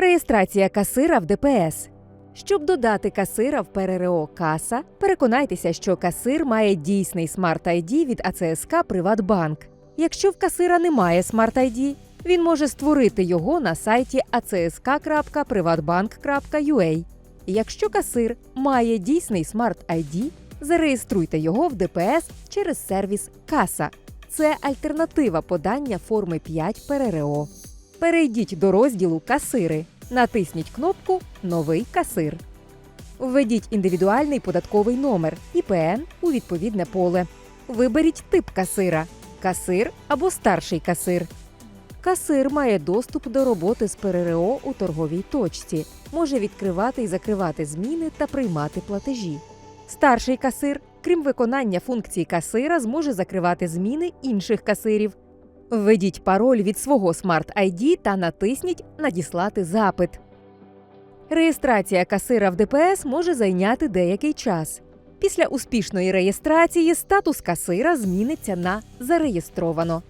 Реєстрація касира в ДПС. Щоб додати касира в ПРРО Каса, переконайтеся, що касир має дійсний Smart ID від АЦСК Приватбанк. Якщо в касира немає Smart ID, він може створити його на сайті acsk.privatbank.ua. Якщо касир має дійсний Smart ID, зареєструйте його в ДПС через сервіс Каса. Це альтернатива подання форми 5 ПРРО. Перейдіть до розділу Касири. Натисніть кнопку Новий касир. Введіть індивідуальний податковий номер ІПН у відповідне поле. Виберіть тип касира касир або старший касир. Касир має доступ до роботи з ПРРО у торговій точці, може відкривати і закривати зміни та приймати платежі. Старший касир, крім виконання функцій касира, зможе закривати зміни інших касирів. Введіть пароль від свого Smart ID та натисніть Надіслати запит. Реєстрація касира в ДПС може зайняти деякий час. Після успішної реєстрації статус касира зміниться на зареєстровано.